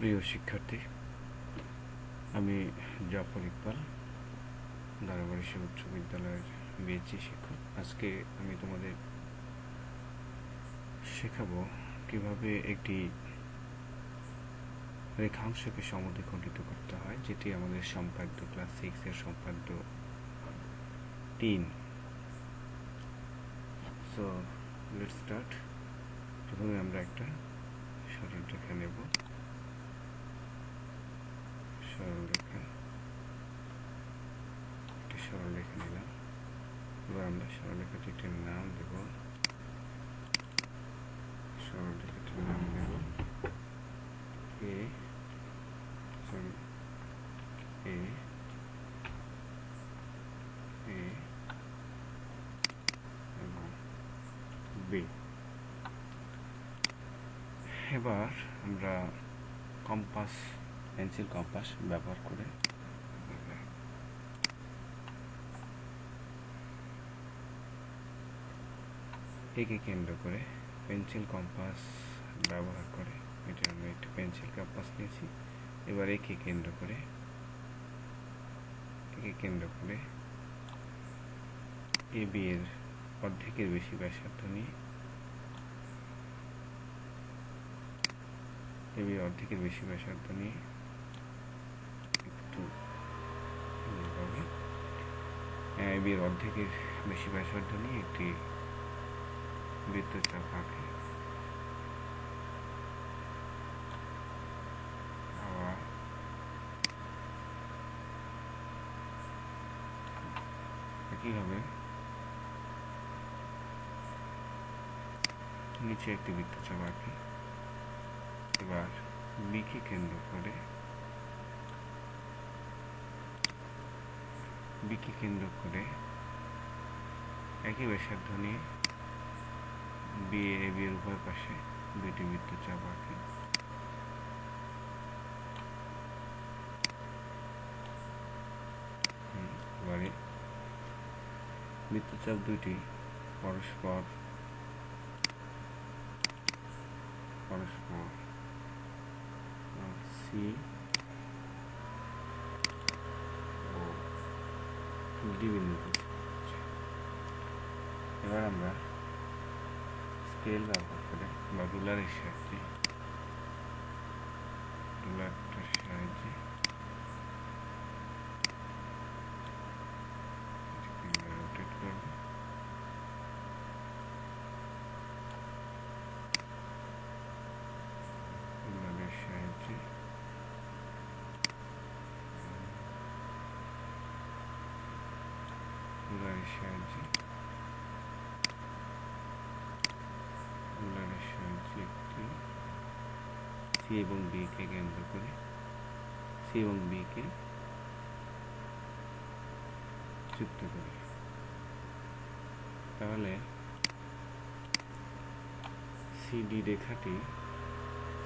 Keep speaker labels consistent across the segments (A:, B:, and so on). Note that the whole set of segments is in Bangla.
A: প্রিয় শিক্ষার্থী, আমি জাফর ইকবাল দারাবাড়ি উচ্চ বিদ্যালয়ের বিএসসি শিক্ষক। আজকে আমি তোমাদের শেখাবো কীভাবে একটি রেখাংশকে সমদ্বিখণ্ডিত করতে হয়, যেটি আমাদের সম্পাদ্য ক্লাস সিক্সের সম্পাদ্য তিন। সো লেট স্টার্ট প্রথমে আমরা একটা সরল রেখা নেব সরল রেখা একটা সরল রেখা নিলাম এবার আমরা সরল রেখাটির নাম দেব। সরলরেখাটির নাম দেব এ এ এ এবং বি এবার আমরা কম্পাস পেন্সিল কম্পাস ব্যবহার করে একে কেন্দ্র করে পেন্সিল কম্পাস ব্যবহার করে। এটা আমি একটা পেন্সিল কম্পাস নিয়েছি। এবার একে কেন্দ্র করে, একে কেন্দ্র করে এ বি এর অর্ধেকের বেশি ব্যাসার্ধ নিয়ে এবি অর্ধেকের বেশি ব্যাসার্ধ নিয়ে একটু এভাবে এবি এর অর্ধেকের বেশি ব্যাসার্ধ নিয়ে একটি বৃত্তচাপ আঁকে আবার নিচে একটি বৃত্তচাপ আঁকি এবার বিকে কেন্দ্র করে বিকে কেন্দ্র করে একই ব্যাসার্ধ নিয়ে বি এ বি এর উভয় পাশে দুইটি বৃত্তচাপ আঁকি এবারে বৃত্তচাপ দুইটি, পরস্পর। পরস্পর। সি ও ডি বিন্দুতে এবার আমরা স্কেল ব্যবহার করে বা রুলারের সাহায্যে রুলারটার সাহায্যে রোটেট করব। রুলারের সাহায্যে একটি সি এবং বি কে কেন্দ্র করে। সি এবং বি কে যুক্ত করি। তাহলে সিডি রেখাটি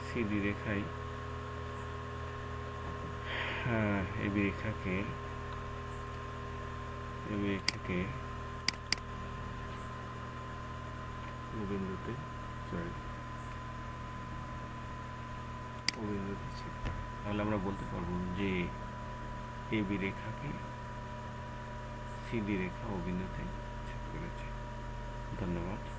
A: সিডি রেখায় এবি রেখাকে এবি রেখাকে বিন্দুতে সরি ও বিন্দুতে তাহলে আমরা বলতে পারব যে এবি রেখাকে সিডি রেখা বিন্দুতে ছেদ করেছে। ধন্যবাদ।